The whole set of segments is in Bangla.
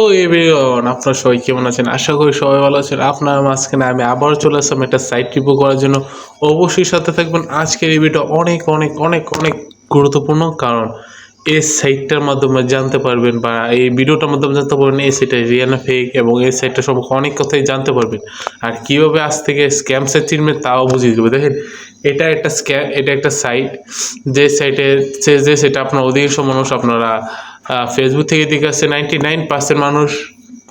তো এভরিওয়ান আপনারা সবাই কেমন আছেন? আশা করি সবাই ভালো আছেন। আপনার মাঝখানে আমি আবার চলে আসলাম একটা সাইট রিভিউ করার জন্য। অবশ্যই সাথে থাকবেন। আজকের ভিডিও অনেক অনেক অনেক অনেক গুরুত্বপূর্ণ। কারণ এই সাইটটার মাধ্যমে জানতে পারবেন বা এই ভিডিওটার মাধ্যমে জানতে পারবেন এই সাইটটা রিয়াল ফেক এবং এই সাইটটা সম্পর্কে অনেক কথাই জানতে পারবেন। আর কীভাবে আজ থেকে স্ক্যামসের চিনবেন তাও বুঝিয়ে দেবে। দেখেন, এটা একটা স্ক্যাম এটা একটা সাইট যে সাইটে যে সেটা আপনার অধিকাংশ মানুষ আপনারা ফেসবুক থেকে দেখে আসছে নাইনটি নাইন পার্সেন্ট মানুষ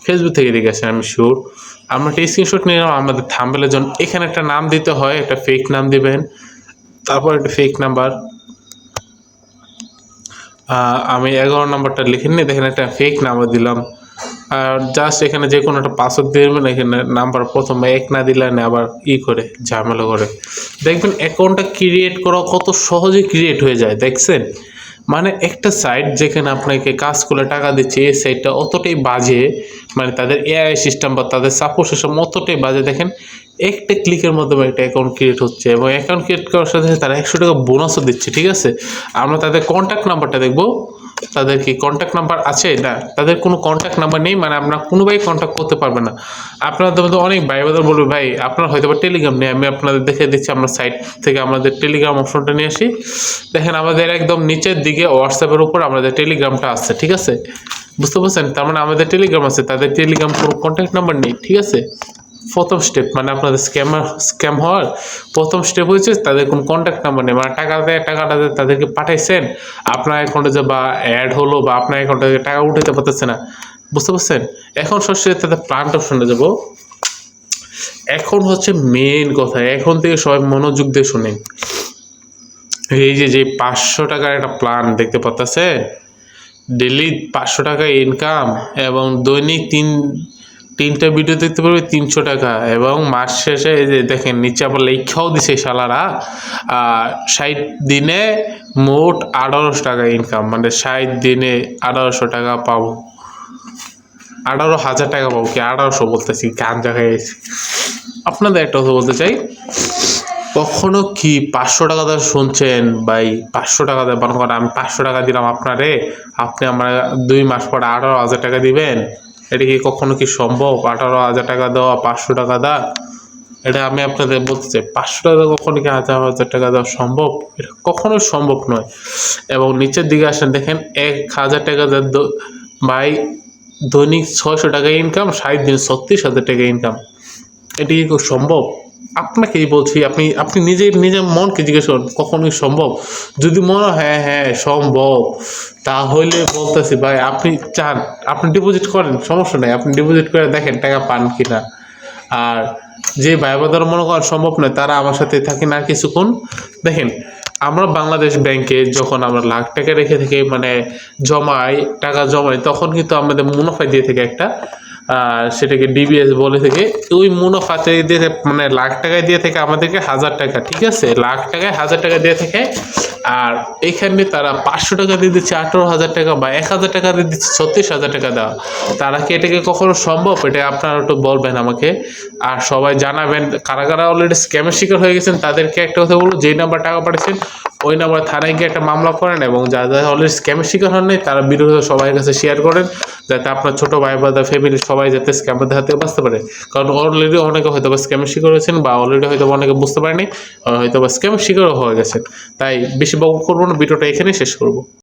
ফেসবুক থেকে দেখে আসছেন আমি শিওর আমরা একটা স্ক্রিনশট নিয়ে নিলাম, আমাদের থাম্বেলের জন্য। এখানে একটা নাম দিতে হয়, একটা ফেক নাম দিবেন। তারপর একটা ফেক নাম্বার আমি এগারো নাম্বারটা লিখে নিই দেখেন একটা ফেক নাম্বার দিলাম। আর জাস্ট এখানে যে কোনো একটা পাসওয়ার্ড দেবেন, এখানে নাম্বার প্রথমে এক না দিলে না, আবার ই করে, ঝামেলা করে। দেখবেন অ্যাকাউন্টটা ক্রিয়েট করা কত সহজে ক্রিয়েট হয়ে যায়, দেখছেন? মানে একটা সাইট যেখানে আপনাকে কাজ করে টাকা দিচ্ছে, এই সাইটটা অতটাই বাজে মানে তাদের এআই সিস্টেম বা তাদের সাপোর্ট সিস্টেম অতটাই বাজে। দেখেন, একটা ক্লিকের মাধ্যমে একটা অ্যাকাউন্ট ক্রিয়েট হচ্ছে এবং অ্যাকাউন্ট ক্রিয়েট করার সাথে সাথে তারা একশো টাকা বোনাসও দিচ্ছে, ঠিক আছে? আমরা তাদের কন্ট্যাক্ট নাম্বারটা দেখব। তাদের কি কন্ট্যাক্ট নাম্বার আছে? না, তাদের কোনো কন্ট্যাক্ট নাম্বার নেই মানে আমরা কোনো ভাই কন্ট্যাক্ট করতে পারবে না। আপনাদের মধ্যে অনেক ভাই বাদার বলবে, ভাই, আপনার হয়তো বা টেলিগ্রাম নেই, আমি আপনাদের দেখে দিচ্ছি আমরা সাইট থেকে আমাদের টেলিগ্রাম অপশনটা নিয়ে আসি। দেখেন আমাদের একদম নিচের দিকে হোয়াটসঅ্যাপের উপর আমাদের টেলিগ্রামটা আছে, ঠিক আছে? বুঝতে পারছেন? তার মানে আমাদের টেলিগ্রাম আছে, তাদের টেলিগ্রাম কোনো কন্ট্যাক্ট নাম্বার নেই, ঠিক আছে? প্রথম স্টেপ মানে আপনাদের স্ক্যামার স্ক্যাম হওয়ার প্রথম স্টেপ হয়েছে তাদের কোনো কন্ট্যাক্ট নাম্বার নেই। মানে টাকা দেয় টাকাটা দিয়ে তাদেরকে পাঠাইছেন, আপনার অ্যাকাউন্টে যে বা অ্যাড হলো বা আপনার অ্যাকাউন্টে টাকা উঠাতে পারতেছে না। বুঝতে পারছেন? এখন সরাসরি তাদের প্লান্ট অপশনে যাব। এখন হচ্ছে মেন কথা, এখন থেকে সবাই মনোযোগ দিয়ে শুনেন। এই যে যে পাঁচশো টাকার একটা প্ল্যান দেখতে পাচ্ছেন ডেলি পাঁচশো টাকা ইনকাম এবং দৈনিক তিন তিনটা ভিডিও দেখতে পারবে তিনশো টাকা এবং মাস শেষে এই যে দেখেন, নিচে আবার লেখাও দিছে শালারা ষাট দিনে মোট আঠারোশো টাকা ইনকাম মানে ষাট দিনে আঠারোশো টাকা পাবো। আঠারো হাজার টাকা পাবো কি? আঠারোশো বলতেছি গান জায়গায় আপনাদের একটা কথা বলতে চাই, কখনো কি পাঁচশো টাকা দিয়ে শুনছেন? ভাই, পাঁচশো টাকা দিয়ে মনে করেন আমি পাঁচশো টাকা দিলাম আপনারে, আপনি আমার দুই মাস পরে আঠারো হাজার টাকা দিবেন? এটা কি কখনো কি সম্ভব? আঠারো হাজার টাকা দেওয়া, পাঁচশো টাকা দেওয়া এটা আমি আপনাদের বলতে চাই, পাঁচশো টাকা কখনো কি হাজার হাজার টাকা দেওয়া সম্ভব? এটা কখনোই সম্ভব নয়। এবং নিচের দিকে আসেন, দেখেন এক হাজার টাকা বাই দৈনিক ছয়শো টাকা ইনকাম ষাট দিন ছত্রিশ হাজার টাকা ইনকাম এটি কি, সম্ভব? আপনাকেই বলছি? আপনি আপনি নিজের নিজের মনকে জিজ্ঞেস করুন কখনোই সম্ভব? যদি মনে হয় হ্যাঁ হ্যাঁ সম্ভব, তাহলে বলতেছি, ভাই, আপনি চান, আপনি ডিপোজিট করেন, সমস্যা নেই, আপনি ডিপোজিট করে দেখেন টাকা পান কিনা। আর যে ভাই বাদার মনে করেন সম্ভব নয়, তারা আমার সাথে থাকে না কিছুক্ষণ, দেখেন, আমরা বাংলাদেশ ব্যাংকে যখন আমরা লাখ টাকা রেখে থেকে মানে জমাই টাকা জমাই তখন কিন্তু আমাদের মুনাফা দিয়ে থেকে একটা সেটাকে ডিবিএস বলে থেকে। ওই মুনাফাতে দিয়ে মানে লাখ টাকায় দিয়ে থেকে আমাদেরকে হাজার টাকা, ঠিক আছে? লাখ টাকায় হাজার টাকা দিয়ে থেকে। আর এখানে তারা পাঁচশো টাকা দিয়ে দিচ্ছে, আঠারো হাজার টাকা বা এক হাজার টাকা দিয়ে দিচ্ছে, ছত্রিশ হাজার টাকা দেওয়া। তারা কি এটাকে কখনো সম্ভব? এটা আপনারা একটু বলবেন আমাকে। আর সবাই জানাবেন, কারা কারা অলরেডি স্ক্যামের শিকার হয়ে গেছেন, তাদেরকে একটা কথা বলব, যেই নাম্বার টাকা পাঠিয়েছেন ওই নাম্বার থানায় গিয়ে একটা মামলা করেন এবং যারা অলরেডি স্ক্যামের শিকার হন নাই, তারা বিরোধী সবাই কাছে শেয়ার করেন, যাতে আপনার ছোট ভাই বা ফ্যামিলি সবাই যাতে স্ক্যামের হাতে বাঁচতে পারে। কারণ অলরেডি অনেকে হয়তো বা স্ক্যামের শিকার হয়েছেন বা অলরেডি হয়তো অনেকে বুঝতে পারেনি হয়তো বা স্ক্যামের শিকারও হয়ে গেছেন। তাই বেশি বক করব না, ভিডিওটা এখানেই শেষ করব।